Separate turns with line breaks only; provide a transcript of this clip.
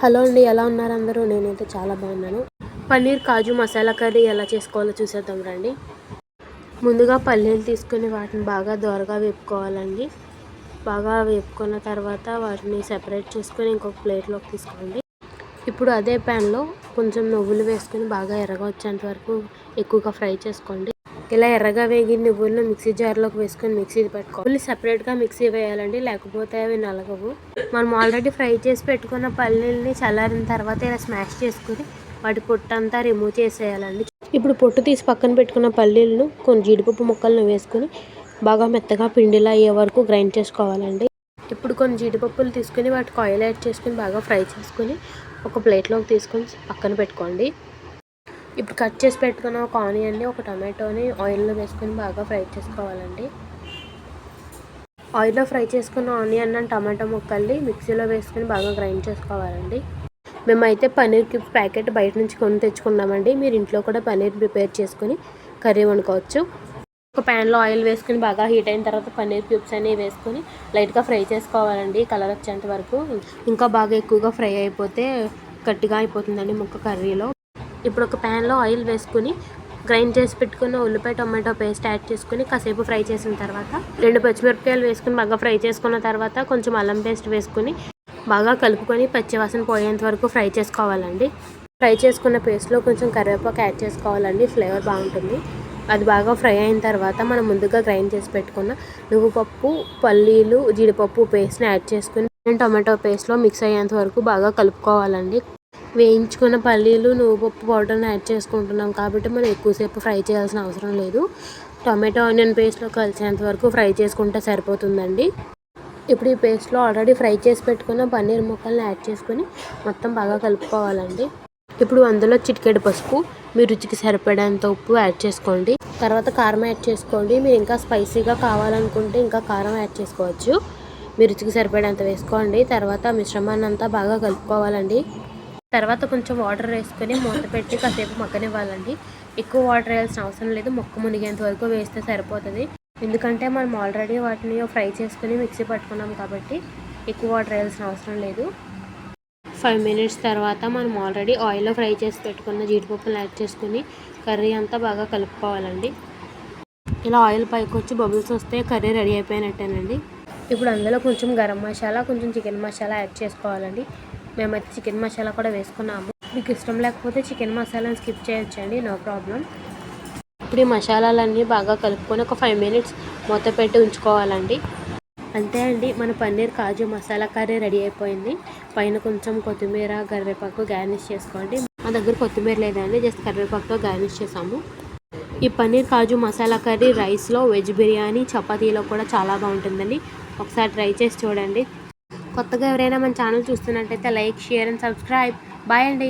Hello అండి ఎలా ఉన్నారు అందరూ? నేనైతే చాలా బాగున్నాను. పన్నీర్ కాజు మసాలా కర్రీ ఎలా చేసుకోవాలో చూసేద్దాం రండి. ముందుగా పల్లీలు తీసుకొని వాటిని బాగా దోరగా వేపుకోవాలండి. బాగా వేపుకున్న తర్వాత వాటిని సెపరేట్ చేసుకొని ఇంకొక ప్లేట్లోకి తీసుకోండి. ఇప్పుడు అదే ప్యాన్లో కొంచెం నువ్వులు వేసుకొని బాగా ఎర్రగా వచ్చేంత వరకు ఎక్కువగా ఫ్రై చేసుకోండి. ఇలా ఎర్రగా వేగిన నువ్వులను మిక్సీ జార్లోకి వేసుకొని మిక్సీ పెట్టుకోవాలి సెపరేట్గా మిక్సీ వేయాలండి లేకపోతే అవి నలగవు. మనం ఆల్రెడీ ఫ్రై చేసి పెట్టుకున్న పల్లీల్ని చల్లారిన తర్వాత ఇలా స్మాష్ చేసుకుని వాటి పొట్టంతా రిమూవ్ చేసేయాలండి. ఇప్పుడు పొట్టు తీసి పక్కన పెట్టుకున్న పల్లీలను కొన్ని జీడిపప్పు ముక్కలను వేసుకొని బాగా మెత్తగా పిండిలా అయ్యే వరకు గ్రైండ్ చేసుకోవాలండి. ఇప్పుడు కొన్ని జీడిపప్పులు తీసుకుని వాటికి ఆయిల్ యాడ్ చేసుకుని బాగా ఫ్రై చేసుకుని ఒక ప్లేట్లోకి తీసుకొని పక్కన పెట్టుకోండి. ఇప్పుడు కట్ చేసి పెట్టుకున్న ఒక ఆనియన్ని ఒక టమాటోని ఆయిల్లో వేసుకొని బాగా ఫ్రై చేసుకోవాలండి. ఆయిల్లో ఫ్రై చేసుకున్న ఆనియన్ అండ్ టమాటో ముక్కల్ని మిక్సీలో వేసుకొని బాగా గ్రైండ్ చేసుకోవాలండి. మేమైతే పన్నీర్ క్యూబ్స్ ప్యాకెట్ బయట నుంచి కొని తెచ్చుకున్నామండి. మీరు ఇంట్లో కూడా పన్నీర్ ప్రిపేర్ చేసుకొని కర్రీ వండుకోవచ్చు. ఒక ప్యాన్లో ఆయిల్ వేసుకుని బాగా హీట్ అయిన తర్వాత పన్నీర్ క్యూబ్స్ అనేవి వేసుకొని లైట్గా ఫ్రై చేసుకోవాలండి కలర్ వచ్చేంత వరకు. ఇంకా బాగా ఎక్కువగా ఫ్రై అయిపోతే గట్టిగా అయిపోతుందండి ముక్క కర్రీలో. ఇప్పుడు ఒక ప్యాన్లో ఆయిల్ వేసుకుని గ్రైండ్ చేసి పెట్టుకున్న ఉల్లిపాయ టొమాటో పేస్ట్ యాడ్ చేసుకుని కాసేపు ఫ్రై చేసిన తర్వాత రెండు పచ్చిమిరపకాయలు వేసుకుని బాగా ఫ్రై చేసుకున్న తర్వాత కొంచెం అల్లం పేస్ట్ వేసుకుని బాగా కలుపుకొని పచ్చివాసన పోయేంత వరకు ఫ్రై చేసుకోవాలండి. ఫ్రై చేసుకున్న పేస్ట్లో కొంచెం కరివేపాకు యాడ్ చేసుకోవాలండి ఫ్లేవర్ బాగుంటుంది. అది బాగా ఫ్రై అయిన తర్వాత మనం ముందుగా గ్రైండ్ చేసి పెట్టుకున్న నువ్వు పప్పు పల్లీలు జీడిపప్పు పేస్ట్ని యాడ్ చేసుకుని టొమాటో పేస్ట్లో మిక్స్ అయ్యేంత వరకు బాగా కలుపుకోవాలండి. వేయించుకున్న పల్లీలు నువ్వు పప్పు పౌడర్ని యాడ్ చేసుకుంటున్నాం కాబట్టి మనం ఎక్కువసేపు ఫ్రై చేయాల్సిన అవసరం లేదు. టొమాటో ఆనియన్ పేస్ట్లో కలిసేంత వరకు ఫ్రై చేసుకుంటే సరిపోతుందండి. ఇప్పుడు ఈ పేస్ట్లో ఆల్రెడీ ఫ్రై చేసి పెట్టుకున్న పన్నీర్ ముక్కల్ని యాడ్ చేసుకొని మొత్తం బాగా కలుపుకోవాలండి. ఇప్పుడు అందులో చిటికెడు పసుపు మీ రుచికి సరిపడేంత ఉప్పు యాడ్ చేసుకోండి. తర్వాత కారం యాడ్ చేసుకోండి. మీరు ఇంకా స్పైసీగా కావాలనుకుంటే ఇంకా కారం యాడ్ చేసుకోవచ్చు. మీ రుచికి సరిపడేంత వేసుకోండి. తర్వాత మిశ్రమాన్ని అంతా బాగా కలుపుకోవాలండి. తర్వాత కొంచెం వాటర్ వేసుకొని మూత పెట్టి కాసేపు మగ్గనివ్వాలండి. ఎక్కువ వాటర్ వేయాల్సిన అవసరం లేదు. మొక్క మునిగేంత వరకు వేస్తే సరిపోతుంది. ఎందుకంటే మనం ఆల్రెడీ వాటిని ఫ్రై చేసుకుని మిక్సీ పట్టుకున్నాం కాబట్టి ఎక్కువ వాటర్ వేయాల్సిన అవసరం లేదు. ఫైవ్ మినిట్స్ తర్వాత మనం ఆల్రెడీ ఆయిల్లో ఫ్రై చేసి పెట్టుకున్న జీడిపప్పును యాడ్ చేసుకుని కర్రీ అంతా బాగా కలుపుకోవాలండి. ఇలా ఆయిల్ పైకి వచ్చి బబుల్స్ వస్తే కర్రీ రెడీ అయిపోయినట్టేనండి. ఇప్పుడు అందులో కొంచెం గరం మసాలా కొంచెం చికెన్ మసాలా యాడ్ చేసుకోవాలండి. మేమైతే చికెన్ మసాలా కూడా వేసుకున్నాము. మీకు ఇష్టం లేకపోతే చికెన్ మసాలాని స్కిప్ చేయొచ్చండి నో ప్రాబ్లం. ఇప్పుడు ఈ మసాలాలన్నీ బాగా కలుపుకొని ఒక ఫైవ్ మినిట్స్ మూత పెట్టి ఉంచుకోవాలండి. అంతే అండి మన పన్నీర్ కాజు మసాలా కర్రీ రెడీ అయిపోయింది. పైన కొంచెం కొత్తిమీర కరివేపాకు గార్నిష్ చేసుకోండి. మా దగ్గర కొత్తిమీర లేదండి జస్ట్ కరివేపాకుతో గార్నిష్ చేసాము. ఈ పన్నీర్ కాజు మసాలా కర్రీ రైస్లో వెజ్ బిర్యానీ చపాతీలో కూడా చాలా బాగుంటుందండి. ఒకసారి ట్రై చేసి చూడండి. కొత్తగా ఎవరైనా మన ఛానల్ చూస్తున్నట్టయితే like share and subscribe. Bye అండి.